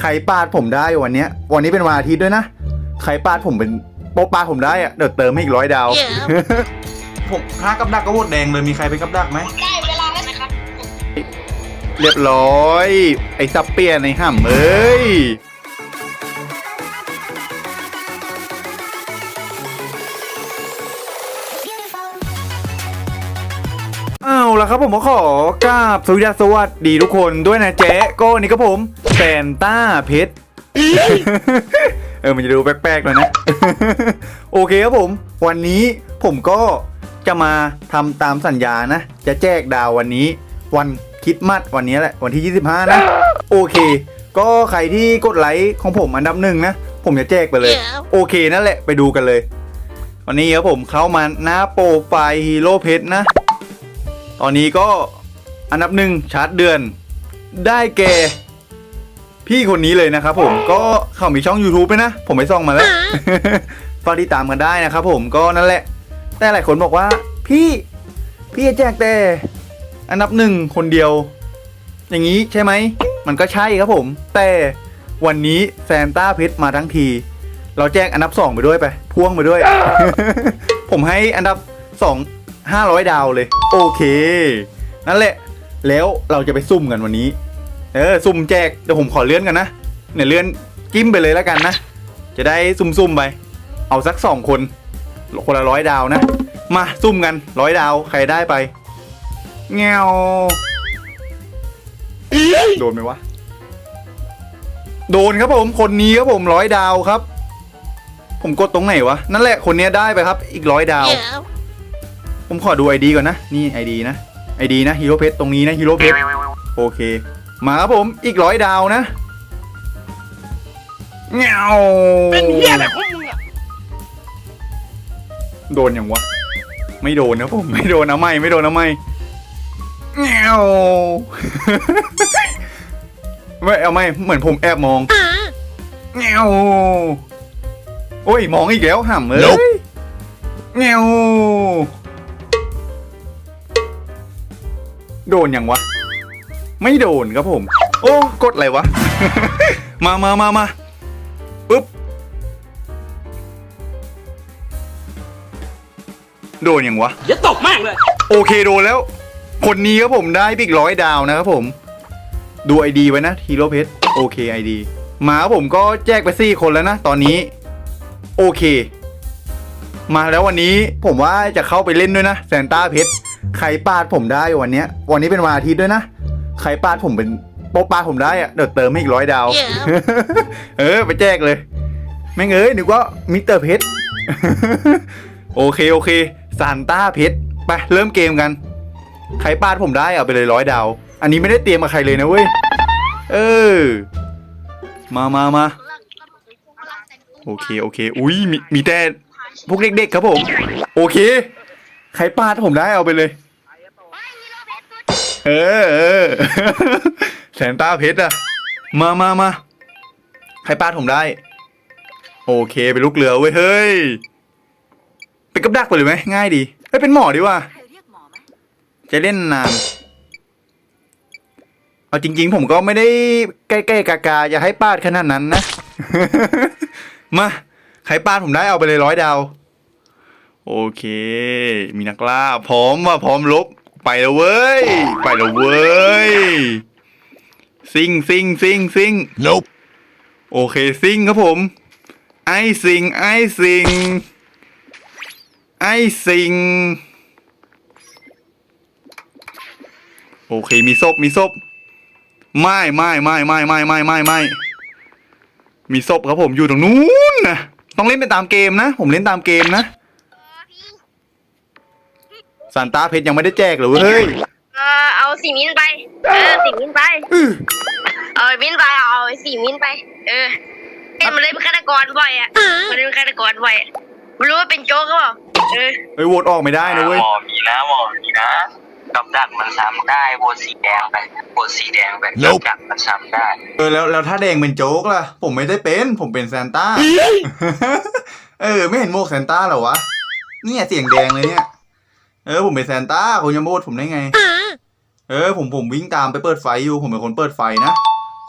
ใครปาดผมได้วันเนี้ย วันนี้เป็นวันอาทิตย์ด้วยนะ ใครปาดผมเป็นโปะปาดผมได้อะเดี๋ยวเติมให้อีกร้อยดาว ผมถ้ากับดักก็โหวตแดงเลยมีใครเป็นกับดักไหม ได้เวลาแล้วนะครับเรียบร้อย ไอ้ซับเปียนไอ้ห่ำเอ้ย เอาละครับผมก็ขอกราบสวัสดีสวัสดีทุกคนด้วยนะเจ๊ก็นี่ก็ผมแซ นต้าเพชรเออมันจะดูแปลกๆหน่อยนะ โอเคครับผม วันนี้ผมก็จะมาทำตามสัญญานะ จะแจกดาววันนี้ วันคริดมัดวันนี้แหละวันที่ 25 นะ โอเค ก็ใครที่กดไลค์ของผมอันดับหนึ่งนะ ผมจะแจกไปเลย โอเคนั่นแหละไปดูกันเลย วันนี้ครับผมเข้ามาหน้าโปรไฟล์ฮีโร่เพชรนะ ตอนนี้ก็อันดับหนึ่งชาร์จเดือน ได้แก่ พี่คนนี้เลยนะครับผมก็เขามีช่อง YouTube ด้วยนะ ผมไปส่องมาแล้วฝากติดตามกันได้นะครับผมก็นั่นแหละ แต่หลายคนบอกว่า พี่ พี่จะแจกแต่อันดับหนึ่งคนเดียว อย่างนี้ใช่ไหม มันก็ใช่ครับผม แต่วันนี้แซนต้าเพชรมาทั้งที เราแจกอันดับสองไปด้วยไป พ่วงไปด้วย ผมให้อันดับสองห้าร้อยดาวเลย โอเค นั่นแหละ แล้วเราจะไปซุ่มกันวันนี้ เออซุ่มแจกเดี๋ยวผมขอเลื่อนกันนะเนี่ยเลื่อนจิ้มไปเลยแล้วกันนะ จะได้ซุ่มๆไป เอาสักสองคน คนละร้อยดาวนะ มาซุ่มกันร้อยดาวใครได้ไปเงวโดนไหมวะ โดนครับผมคนนี้ครับผมร้อยดาวครับ ผมกดตรงไหนวะ นั่นแหละคนนี้ได้ไปครับ อีกร้อยดาว ผมขอดูไอดีก่อนนะ นี่ไอดีนะไอดีนะฮีโร่เพชรตรงนี้นะฮีโร่เพชรโอเค มาครับผมอีกร้อยดาวนะเงาเป็นเฮียอะไรพวกมึงอะโดนอย่างวะ ไม่โดนนะผมไม่โดนนะไม่ไม่โดนนะไม่เงาไม่เอาไม่เหมือนผมแอบมองเงาโอ้ยมองอีกแล้วห่ำเอ้ยเงาโดนอย่างวะ ไม่โดนครับผม โอ้กดอะไรวะ มามามามาปึ๊บ โดนอย่างวะ อย่าตกมากเลย โอเคโดนแล้ว คนนี้ครับผมได้อีกร้อยดาวนะครับผม ดูไอดีไว้นะฮีโร่เพชรโอเคไอดีมาครับผมก็แจกไปสี่คนแล้วนะ ตอนนี้ โอเค มาแล้ววันนี้ผมว่าจะเข้าไปเล่นด้วยนะแซนต้าเพชรใครปาดผมได้วันเนี้ยวันนี้เป็นวันอาทิตย์ด้วยนะ ใครปาดผมเป็นโปะปาดผมได้อะเดี๋ยวเติมให้อีกร้อยดาว เออ ไปแจกเลย แม่งเอ้ยนึกว่ามิสเตอร์เพชรโอเคโอเคซานต้าเพชรไปเริ่มเกมกัน ใครปาดผมได้เอาไปเลยร้อยดาว อันนี้ไม่ได้เตรียมมาใครเลยนะเว้ย เออ มามามาโอเคโอเค อุ้ยมีมีแต่พวกเด็กๆครับผม โอเค ใครปาดผมได้เอาไปเลย เออเออแสนตาเพชรอะมามามาใครป้าดผมได้ โอเคเป็นลูกเรือเว้ยเฮ้ยเป็นกับดักไปเลยไหมง่ายดีเฮ้ยเป็นหมอดีว่าจะเล่นนานเอาจริง ๆ ผมก็ไม่ได้ใกล้ๆกากาอย่าให้ป้าดขนาดนั้นนะมาใครป้าดผมได้เอาไปเลยร้อยดาว โอเค มีนักล่าพร้อมว่าพร้อมลบ ไปแล้วเว้ย ไปแล้วเว้ย ซิงซิงซิงซิง Nope. โอเคซิงครับผม ไอซิง ไอซิง ไอซิง โอเคมีศพมีศพไม่ไม่ไม่ไม่ไม่ไม่ไม่ไม่มีศพครับผมอยู่ตรงนู้นนะต้องเล่นไปตามเกมนะ ผมเล่นตามเกมนะ ซานต้าเพชรยังไม่ได้แจกเลยเว้ยเออเอาสีมิ้นไป เออสีมิ้นไป อื้อเอามิ้นไปเอาสีมิ้นไป เออเอ็มันเลยเป็นฆาตกรบ่อยอะมันเลยเป็นฆาตกรบ่อยอะไม่รู้ว่าเป็นโจ๊กหรือเปล่าเออเอ้ยโหวตออกไม่ได้นะเว้ย หมอมีนะหมอมีนะกับดักมันซ้ำได้โบนสีแดงไปโบนสีแดงไปกับ Nope ดักมันซ้ำได้เออแล้วแล้วถ้าแดงเป็นโจ๊กล่ะ ผมไม่ได้เป็นผมเป็นซานต้า เออ ไม่เห็นโมกซานต้าเหรอวะเนี่ยเสียงแดงเลยเนี่ย เออผมเป็นซานต้าคุณจะมาโบดผมได้ไง เออผมผมวิ่งตามไปเปิดไฟอยู่ ผมเป็นคนเปิดไฟนะ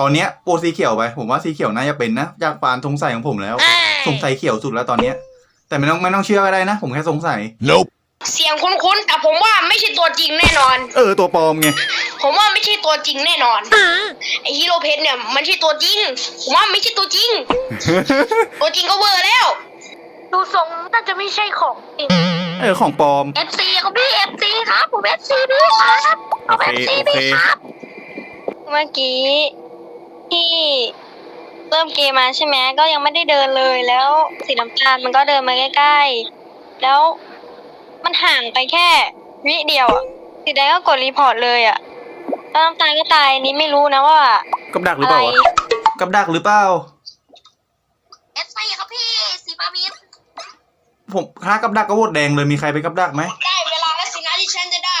ตอนเนี้ยโปรสีเขียวไป ผมว่าสีเขียวน่าจะเป็นนะจากปานสงสัยของผมแล้ว สงสัยเขียวสุดแล้วตอนเนี้ย แต่ไม่ต้องไม่ต้องเชื่อก็ได้นะ ผมแค่สงสัยเสียงคุ้นๆแต่ผมว่าไม่ใช่ตัวจริงแน่นอน เออตัวปลอมไง ผมว่าไม่ใช่ตัวจริงแน่นอนไอฮีโร่เพชรเนี่ยมันใช่ตัวจริง ผมว่าไม่ใช่ตัวจริง ตัวจริงก็เวอร์แล้ว ดูทรงน่าจะไม่ใช่ของจริง เออของปลอม FC ครับพี่ FC ครับผม FC พี่ครับผม โอเค FC โอเค พี่ครับเมื่อกี้ที่เริ่มเกมมาใช่ไหมก็ยังไม่ได้เดินเลยแล้วสีน้ำตาลมันก็เดินมาใกล้ๆ แล้วมันห่างไปแค่วิเดียวอะสีแดงก็กดรีพอร์ตเลยอะแล้วน้ำตาลก็ตายอันนี้ไม่รู้นะว่ากับดักหรืออะเปไรล่าวะกับดักหรือเปล่า เอสไครับพี่สีฟ้ามิน ผมถ้ากับดักก็โหวตแดงเลยมีใครเป็นกับดักไหมได้เวลาแล้วสินะที่ฉันจะได้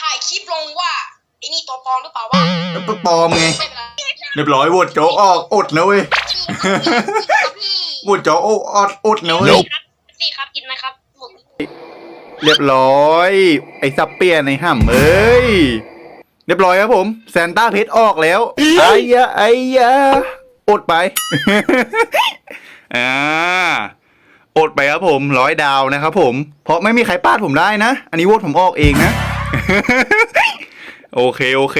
ถ่ายคลิปลงว่าไอ้นี่ตัวปลอมหรือเปล่าว่าเออปลอมไงไม่เป็นไรเรียบร้อยโหวตโจกออกอดนะเว้ยพี่โหวตโจกออกอดอดนะเว้ยครับพี่ครับกินไหมครับหมดเรียบร้อย ไอ้ซับเปียในห่ำเอ้ยเรียบร้อยครับผมแซนต้าเพชรออกแล้วไอ้ยะไอ้ยะอดไป อ่า อดไปครับผมร้อยดาวนะครับผม เพราะไม่มีใครปาดผมได้นะ อันนี้โหวตผมออกเองนะ โอเคโอเค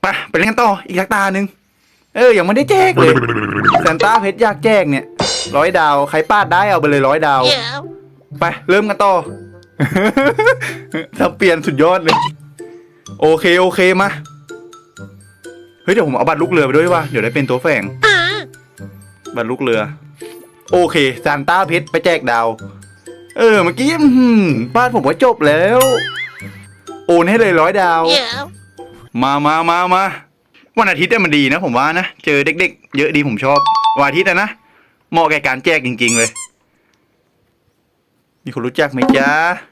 ไปไปเล่นกันต่ออีกสักตาหนึ่งเออยังไม่ได้แจกเลยแซนต้าเพชรอยากแจกเนี่ยร้อยดาวใครปาดได้เอาไปเลยร้อยดาว ไปเริ่มกันต่อถ้าเปลี่ยนสุดยอดเลย โอเคโอเคมาเฮ้ยเดี๋ยวผมเอาบัตรลูกเรือไปด้วยว่ะเดี๋ยวได้เป็นตัวแฝงบัตรลูกเรือ โอเคซานต้าเพชรไปแจกดาว เออเมื่อกี้บ้านผมว่าจบแล้ว โอนให้เลยร้อยดาว มามามามาวันอาทิตย์มันดีนะผมว่านะ เจอเด็กๆ เยอะดีผมชอบ วันอาทิตย์นะนะเหมาะแก่การแจกจริง ๆ เลย มีคนรู้จักไหมจ๊ะ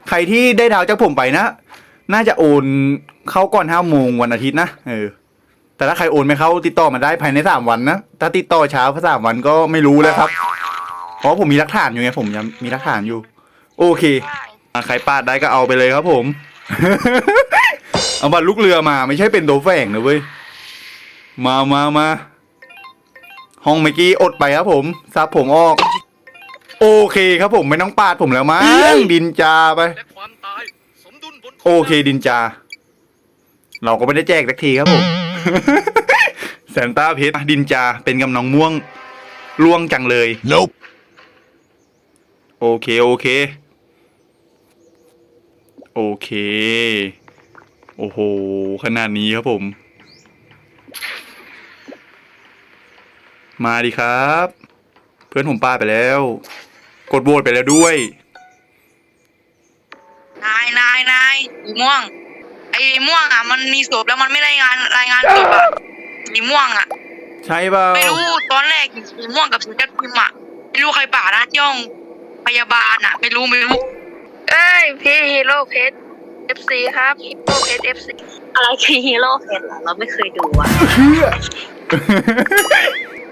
ใครที่ได้ดาวจากผมไปนะ น่าจะโอนเข้าก่อนห้าโมงวันอาทิตย์นะ เออ แต่ถ้าใครโอนไม่เข้าติดต่อมาได้ภายในสามวันนะ ถ้าติดต่อช้าภาษามวันก็ไม่รู้แล้วครับ เพราะผมมีหลักฐานอยู่ไงผมยังมีหลักฐานอยู่ โอเคอะใครปาดได้ก็เอาไปเลยครับผม เอาบัตรลูกเรือมาไม่ใช่เป็นตัวแฝงนะเว้ย มามามาห้องเมื่อกี้อดไปครับผมซับผมออก โอเคครับผมไม่ต้องปาดผมแล้วมั้งดินจาไป และความตายสมดุลบนโอเคดินจา เราก็ไม่ได้แจกสักทีครับผม แซนต้าเพชรดินจาเป็นกำนองม่วงล่วงจังเลย Nope. โอเค โอเค โอเค โอ้โห ขนาดนี้ครับผม มาดิครับ เพื่อนผมป้าไปแล้ว กดโหวตไปแล้วด้วย นายนายนายสีม่วง ไอ้ม่วงอะ มันมีศพแล้วมันไม่ได้งานรายงานศพอะสีม่วงอะ ใช่เปล่าไม่รู้ตอนแรกสีม่วงกับสีแดงพิมพ์อะไม่รู้ใครป่าดนะที่ห้อง พยาบาลอะ ไม่รู้ไม่รู้เอ้ยพี่ฮีโร่เพชร FC ครับฮีโร่เพชร FC อะไรคือฮีโร่เพชรเราไม่เคยดูอะเชื่อ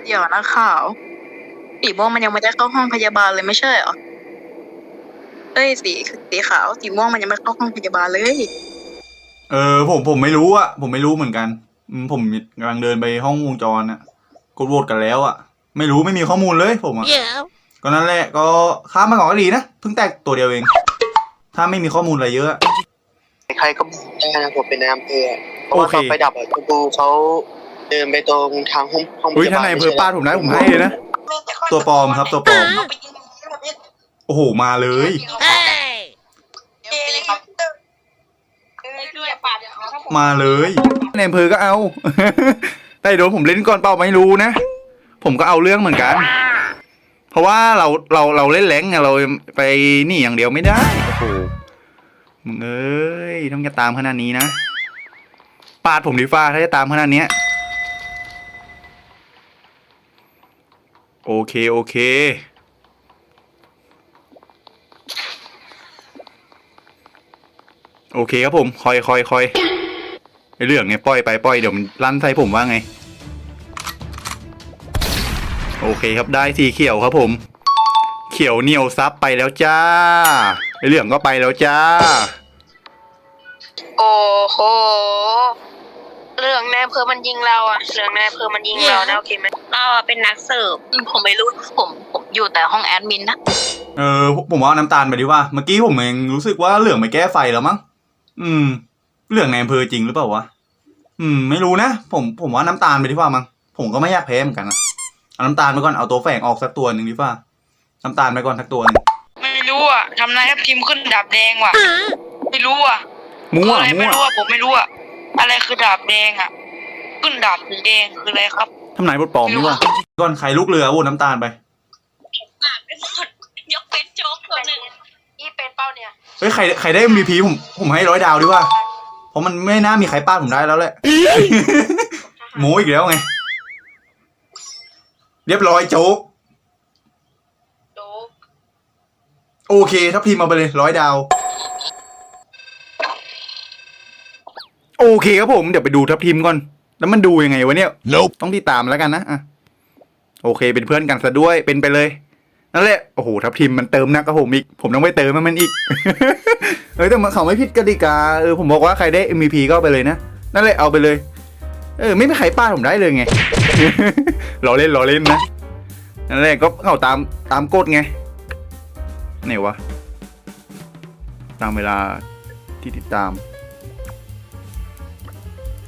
เดี๋ยวนะข่าวสีม่วงมันยังไม่ได้เข้าห้องพยาบาลเลยไม่ใช่เหรอเอ้ยสีสีขาวสีม่วงมันยังไม่เข้าห้องพยาบาลเลยเออผมผมไม่รู้อะผมไม่รู้เหมือนกันอืมผมกำลังเดินไปห้องวงจรอะกดโหวตกันแล้วอะไม่รู้ไม่มีข้อมูลเลยผมอะ ก็นั่นแหละก็ข้ามมาก่อนก็ดีนะ เพิ่งแตกตัวเดียวเอง ถ้าไม่มีข้อมูลอะไรเยอะ ใครก็บอกได้นะผมเป็นนายอำเภอเพราะว่าโอเคตอนไปดับอะคุณครูเขาเดินไปตรงทางห้องห้องพเฮ้ยยาถ้าบาลในายอำเภอป้าดผมได้ผมให้เลยนะ ตัวปลอมครับตัวปลอม โอ้โหมาเลยมาเลยในอำเภอก็เอา แต่โดนผมเล่นก่อนเปล่าไม่รู้นะ ผมก็เอาเรื่องเหมือนกัน เพราะว่าเราเราเราเล่นแรงไงเราไปนี่อย่างเดียวไม่ได้โอ้โหมึงเอ้ยต้องจะตามขนาดนี้นะปาดผมดีฟ้าถ้าจะตามขนาดเนี้ยโอเคโอเคโอเคครับผมคอยคอยคอยไอเรื่องไงปล่อยไปปล่อยเดี๋ยวมันลั่นใส่ผมว่าไง เคครับได้สีเขียวครับผม เขียวเหนียวซับไปแล้วจ้าไอเหลืองก็ไปแล้วจ้า โอ้โหเหลืองในอำเภอมันยิงเราอะเหลืองในอำเภอมันยิงเรานะโอเคไหมเราอะเป็นนักสืบผมไม่รู้ผมผมอยู่แต่ห้องแอดมินนะเออผมว่าเอาน้ำตาลไปดีกว่าเมื่อกี้ผมเองรู้สึกว่าเหลืองไปแก้ไฟแล้วมั้งอืม เหลืองในอำเภอจริงหรือเปล่าวะอืม ไม่รู้นะผมผมว่าน้ำตาลไปดีกว่ามั้งผมก็ไม่อยากแพ้เหมือนกันอะ เอาน้ำตาลไปก่อนเอาตัวแฝงออกสักตัวหนึ่งดีกว่าน้ำตาลไปก่อนสักตัวหนึงไม่รู้อะทำนายให้ทีมขึ้นดาบแดงว่ะ ไม่รู้อะมั่วอะไรไม่มั่วรู้อะผมไม่รู้อะอะไรคือดาบแดงอะ ขึ้นดาบสีแดงคืออะไรครับ ทำนายบทปลอมนี่ว่าก่อนใครลูกเรือโอ้น้ำตาลไปยกเป็นโจ๊กตัวหนึ่งอีเป็นเป้าเนี่ยเฮ้ยใครใครได้ MVP ผมผมให้ร้อยดาวดีกว่าเพราะมันไม่น่ามีใครป้าดผมได้แล้วแหละ โมอีกแล้วไง เรียบร้อยโจ๊ก โจ๊กโอเคถ้าพิมพ์มาไปเลยร้อยดาว โอเคครับผม เดี๋ยวไปดูทับทิมก่อน แล้วมันดูยังไงวะเนี่ยต้องติดตามแล้วกันนะอะโอเค เป็นเพื่อนกันซะด้วยเป็นไปเลยนั่นแหละโอ้โหทับทิมมันเติมนักกับผมอีก ผมต้องไปเติมให้มันอีก เฮ้ยแต่มันเขาไม่ผิดกติกาเออผมบอกว่าใครได้ MVP ก็เอาไปเลยนะนั่นแหละเอาไปเลย เออไม่มีใครป้าผมได้เลยไงรอเล่นรอเล่นนะนั่นแหละก็เขาตามตามกฎไงไหนวะตามเวลาที่ติดตาม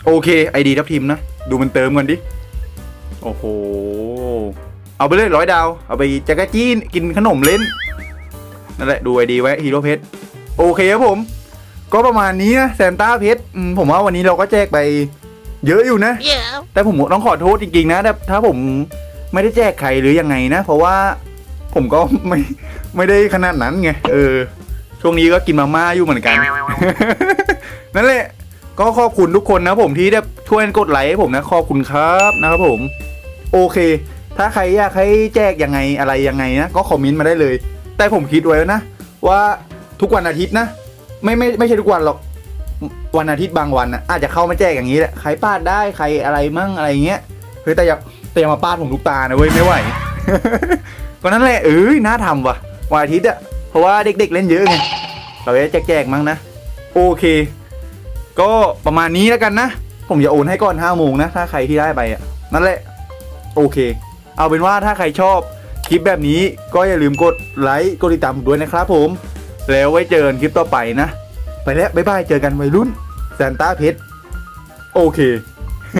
โอเคไอดีทับทีมนะ ดูมันเติมกันดิ โอ้โห เอาไปเลยร้อยดาว เอาไปจักรจี้กินขนมเล่น นั่นแหละ ดูไอดีไว้ฮีโร่เพชรโอเคครับผม ก็ประมาณนี้นะแซนต้าเพชรผมว่าวันนี้เราก็แจกไป เยอะอยู่นะแต่ผมต้องขอโทษจริงๆนะถ้าถ้าผมไม่ได้แจกใครหรือยังไงนะ เพราะว่าผมก็ไม่ไม่ได้ขนาดนั้นไงเออ ช่วงนี้ก็กินมาม่าอยู่เหมือนกัน นั่นแหละ ก็ขอบคุณทุกคนนะผมที่ได้ช่วยกดไลค์ให้ผมนะขอบคุณครับนะครับผม โอเค ถ้าใครอยากให้แจกยังไงอะไรยังไงนะก็คอมเมนต์มาได้เลย แต่ผมคิดไว้แล้วนะว่าทุกวันอาทิตย์นะ ไม่ไม่ไม่ใช่ทุกวันหรอก วันอาทิตย์บางวันนะอาจจะเข้ามาแจกอย่างนี้แหละใครปาดได้ใครอะไรมั่งอะไรเงี้ยเฮ้ยแต่อย่าแต่อย่ามาปาดผมทุกตานะเว้ยไม่ไหวก็นั่นแหละเอ้ยน่าทำว่ะวันอาทิตย์อะเพราะว่าเด็ก ๆ เล่นเยอะไงเราจะแจกๆมั้งนะโอเค ก็ประมาณนี้แล้วกันนะ ผมจะโอนให้ก่อนห้าโมงนะถ้าใครที่ได้ไปอะนั่นแหละโอเค เอาเป็นว่าถ้าใครชอบคลิปแบบนี้ก็อย่าลืมกดไลค์กดติดตามผมด้วยนะครับผม แล้วไว้เจอกันคลิปต่อไปนะ ไปแล้วบ๊ายบายเจอกันวัยรุ่นแซนต้าเพชรโอเค